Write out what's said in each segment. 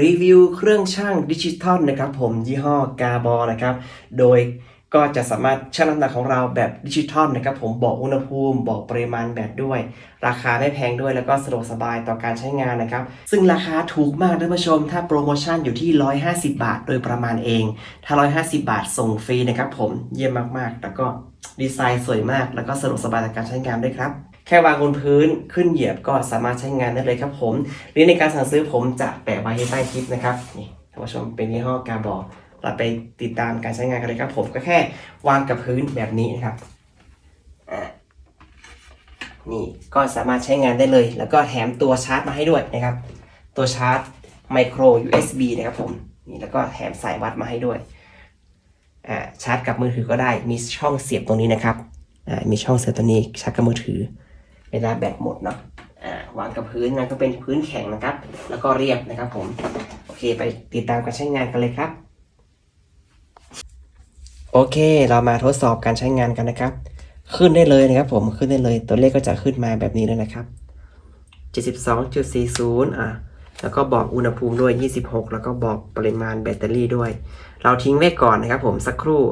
รีวิวเครื่องช่างดิจิตอลนะครับผมยี่ห้อกาบอนะครับ โดยก็จะสามารถชั่งน้ำหนักของเราแบบดิจิตอลนะครับผมบอกอุณหภูมิ บอกปริมาณแบบด้วย ราคาไม่แพงด้วยแล้วก็สะดวกสบายต่อการใช้งานนะครับ ซึ่งราคาถูกมากท่านผู้ชม ถ้าโปรโมชั่นอยู่ที่ 150 บาท โดยประมาณเอง ถ้า 150 บาทส่งฟรีนะครับผมเยี่ยมมากๆ แล้วก็ดีไซน์สวยมาก แล้วก็สะดวกสบายต่อการใช้งานด้วยครับ แค่วางบนพื้นขึ้นเหยียบก็สามารถใช้งานได้เลยครับผมหรือในการสั่งซื้อผมจะแปะไว้ใต้คลิปนะครับนี่ท่านผู้ชมเป็นยี่ห้อกาบอเราไปติดตามการใช้งานกันเลยครับผมก็แค่วางกับพื้นแบบนี้นะครับนี่ก็สามารถใช้งานได้เลย แล้วก็แถมตัวชาร์จมาให้ด้วยนะครับ ตัวชาร์จไมโคร USB นะครับผมนี่แล้วก็แถมสายวัดมาให้ด้วยชาร์จกับมือถือก็ได้มีช่องเสียบตรงนี้นะครับมีช่องเสียบตัวนี้ชาร์จกับมือถือ เวลาแบตหมดเนาะวางกับพื้นงานก็เป็นพื้นแข็งนะครับ แล้วก็เรียบนะครับผม โอเคไปติดตามการใช้งานกันเลยครับ โอเค เรามาทดสอบการใช้งานกันนะครับ ขึ้นได้เลยนะครับผมขึ้นได้เลยตัวเลขก็จะขึ้นมาแบบนี้เลยนะครับ 72.40 อะแล้วก็บอกอุณหภูมิด้วย 26 แล้วก็บอกปริมาณแบตเตอรี่ด้วย เราทิ้งไว้ก่อนนะครับผมสักครู่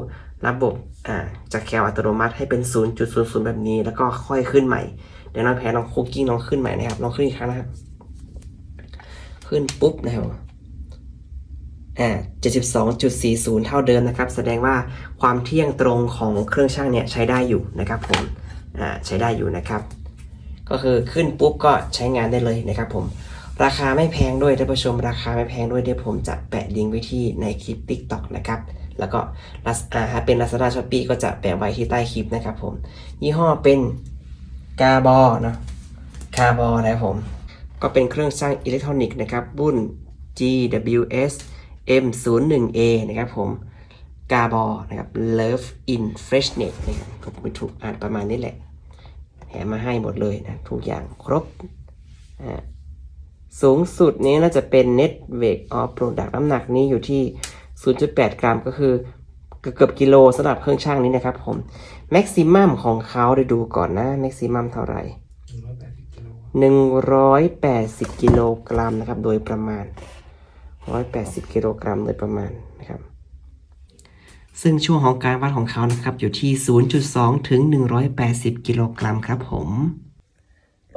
ระบบอ่าจะแคลอัตโนมัติให้เป็น 0.00 แบบนี้ แล้วก็ค่อยขึ้นใหม่ เดี๋ยวน้องแพ้ลองคุกกิ้งลองขึ้นใหม่นะครับลองขึ้นอีกครั้งนะครับ ขึ้นปุ๊บนะครับอ่า72.40 เท่าเดิมนะครับ แสดงว่าความเที่ยงตรงของเครื่องช่างเนี่ยใช้ได้อยู่นะครับผมอ่าใช้ได้อยู่นะครับ ก็คือขึ้นปุ๊บก็ใช้งานได้เลยนะครับผมราคาไม่แพงด้วยท่านผู้ชมราคาไม่แพงด้วยเดี๋ยวผมจะแปะลิงก์ไว้ที่ในคลิป TikTok นะครับ แล้วก็ลัสอาถ้าเป็น Lazada Shopee ก็จะแปะไว้ที่ใต้คลิปนะครับผม ยี่ห้อเป็นกาบอเนาะคาบอนะครับผม ก็เป็นเครื่องช่างอิเล็กทรอนิกส์นะครับรุ่น GWS M01A นะครับผมกาบอนะครับ Love in Freshness นะครับก็ไม่ถูกอ่านประมาณนี้แหละแถมมาให้หมดเลยนะทุกอย่างครบสูงสุดนี้น่าจะเป็น Net Weight of Product น้ำหนักนี้อยู่ที่ 0.8 กรัมก็คือเกือบกิโลสำหรับเครื่องช่างนี้นะครับผมแม็กซิมัมของเขาเดี๋ยวดูก่อนนะแม็กซิมัมเท่าไหร่180 กิโลกรัมนะครับ โดยประมาณ 180 กิโลกรัมโดยประมาณนะครับ ซึ่งช่วงของการวัดของเขานะครับ อยู่ที่ 0.2 ถึง 180 กิโลกรัมครับผม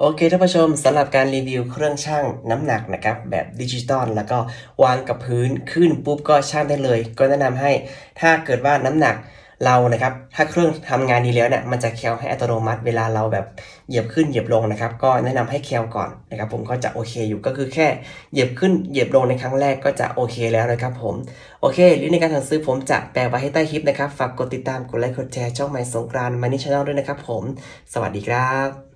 โอเคท่านผู้ชมสำหรับการรีวิวเครื่องช่างน้ำหนักนะครับแบบดิจิตอลแล้วก็วางกับพื้นขึ้นปุ๊บก็ช่างได้เลย ก็แนะนำให้ถ้าเกิดว่าน้ำหนักเรานะครับถ้าเครื่องทำงานดีแล้วเนี่ยมันจะแคลให้อัตโนมัติเวลาเราแบบเหยียบขึ้นเหยียบลงนะครับ ก็แนะนำให้แคลก่อนนะครับผมก็จะโอเคอยู่ก็คือแค่เหยียบขึ้นเหยียบลงในครั้งแรกก็จะโอเคแล้วนะครับผมโอเคลิงก์ในการสั่งซื้อผมจะแปะไว้ให้ใต้คลิปนะครับฝากกดติดตามกดไลค์กดแชร์ช่องใหม่สงกรานมานิชแนลด้วยนะครับผม สวัสดีครับ